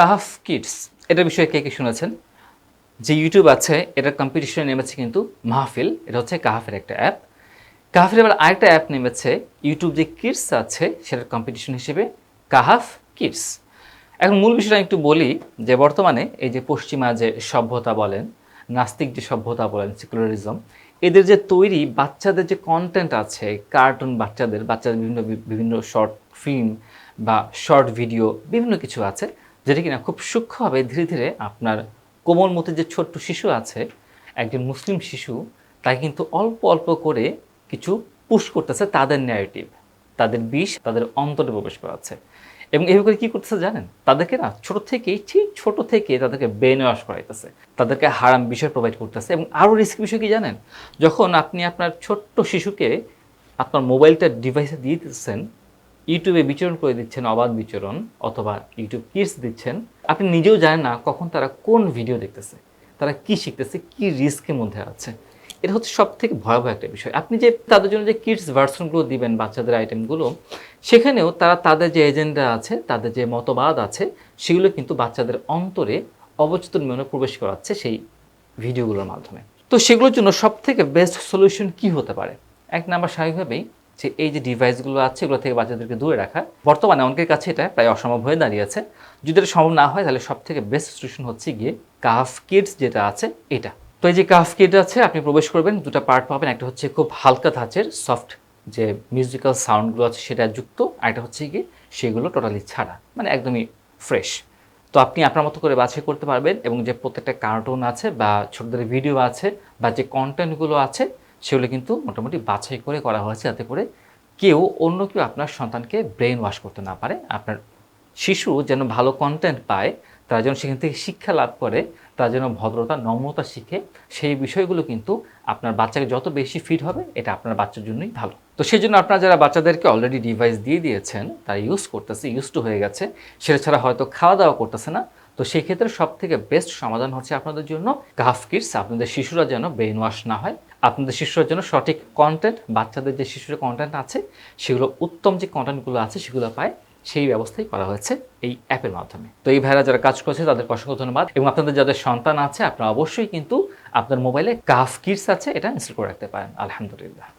কাহাফ kids, এটার বিষয়ে কে কে শুনেছেন? যে ইউটিউব আছে, এটার কম্পিটিশনে নেমেছে কিন্তু মাহফিল, এটা হচ্ছে কাহাফের একটা অ্যাপ কাহাফের এবার আরেকটা অ্যাপ নেমেছে ইউটিউব যে কিডস আছে, সেটার কম্পিটিশন হিসেবে কাহাফ কিডস। এখন মূল বিষয়টা আমি একটু বলি, যে বর্তমানে এই যে পশ্চিমা যে সভ্যতা বলেন, নাস্তিক যে সভ্যতা বলেন সেকুলারিজম এদের যে তৈরি বাচ্চাদের যে কন্টেন্ট আছে কার্টুন বাচ্চাদের বাচ্চাদের বিভিন্ন বিভিন্ন শর্ট ফিল্ম বা শর্ট ভিডিও বিভিন্ন কিছু আছে যেটা কিনা খুব সূক্ষ্মভাবে ধীরে ধীরে আপনার কোমল মতো যে ছোট্ট শিশু আছে, একজন মুসলিম শিশু, তাকে কিন্তু অল্প অল্প করে কিছু পুশ করতেছে তাদের ন্যারেটিভ তাদের বিষ, তাদের অন্তরে প্রবেশ করাচ্ছে। এবং এইভাবে করে কী করতেছে জানেন? তাদেরকে না ছোট থেকেই, ঠিক ছোট থেকে তাদেরকে ব্রেন ওয়াশ করাইতেছে। তাদেরকে হারাম বিষয় প্রোভাইড করতেছে। এবং আরও রিস্ক বিষয় কি জানেন? যখন আপনি আপনার ছোট্ট শিশুকে আপনার মোবাইলটা ডিভাইসে দিয়ে দিচ্ছেন ইউটিউবে বিচরণ করে দিচ্ছেন অবাধ বিচরণ অথবা ইউটিউব কিডস দিচ্ছেন। আপনি নিজেও জানেন না কখন তারা কোন ভিডিও দেখতেছে, তারা কি শিখতেছে, কি রিস্কের মধ্যে আছে। এটা হচ্ছে সব থেকে ভয়াবহ একটা বিষয়। আপনি যে তাদের জন্য যে কিডস ভার্সনগুলো দিবেন, বাচ্চাদের আইটেমগুলো সেখানেও তারা তাদের যে এজেন্ডা আছে, তাদের যে মতবাদ আছে, সেগুলো কিন্তু বাচ্চাদের অন্তরে অবচেতন মনে প্রবেশ করাচ্ছে সেই ভিডিওগুলোর মাধ্যমে। তো সেগুলোর জন্য সব থেকে বেস্ট সলিউশন কি হতে পারে? এক নাম্বার স্বাভাবিকভাবেই যে এই যে ডিভাইসগুলো আছে, এগুলো থেকে বাচ্চাদেরকে দূরে রাখা। বর্তমানে অনেকের কাছে এটা প্রায় অসম্ভব হয়ে দাঁড়িয়েছে যদি এটা সম্ভব না হয়, তাহলে সব থেকে বেস্ট সলিউশন হচ্ছে গিয়ে কাফ কিডস যেটা আছে, এটা। তো এই যে কাফ কিড আছে, আপনি প্রবেশ করবেন, দুটো পার্ট পাবেন। একটা হচ্ছে খুব হালকা ধাঁচের সফট যে মিউজিক্যাল সাউন্ডগুলো আছে, সেটা যুক্ত। আর একটা হচ্ছে গিয়ে সেগুলো টোটালি ছাড়া মানে একদমই ফ্রেশ তো আপনি আপনার মতো করে বাছাই করতে পারবেন এবং যে প্রত্যেকটা কার্টুন আছে বা ছোটদের ভিডিও আছে বা যে কন্টেন্টগুলো আছে সেগুলো কিন্তু মোটামুটি বাছাই করে করা হয়েছে যাতে করে কেউ অন্য কেউ আপনার সন্তানকে ব্রেন ওয়াশ করতে না পারে। আপনার শিশু যেন ভালো কন্টেন্ট পায়, তারা যেন সেখান থেকে শিক্ষা লাভ করে, তারা যেন ভদ্রতা, নম্রতা শিখে, সেই বিষয়গুলো কিন্তু আপনার বাচ্চাকে যত বেশি ফিট হবে, এটা আপনার বাচ্চার জন্যই ভালো। তো সেই জন্য আপনারা যারা বাচ্চাদেরকে অলরেডি ডিভাইস দিয়ে দিয়েছেন, তারা ইউজ করতেছে ইউজ টু হয়ে গেছে, সেটা ছাড়া হয়তো খাওয়া দাওয়া করতেছে না। তো সেই ক্ষেত্রে সব থেকে বেস্ট সমাধান হচ্ছে আপনাদের জন্য কাহাফ কিডস আপনাদের শিশুরা যেন ব্রেন ওয়াশ না হয়। আপনাদের শিশুর জন্য সঠিক কন্টেন্ট বাচ্চাদের যে শিশুর কন্টেন্ট আছে, সেগুলো উত্তম যে কন্টেন্টগুলো আছে, সেগুলো পায়। সেই ব্যবস্থাই করা হয়েছে এই অ্যাপের মাধ্যমে। তো এই ভাইরা যারা কাজ করছে, তাদের অসংখ্য ধন্যবাদ। এবং আপনাদের যাদের সন্তান আছে, আপনারা অবশ্যই কিন্তু আপনার মোবাইলে কাফ কিডস আছে, এটা ইনস্টল করে রাখতে পারেন। আলহামদুলিল্লাহ।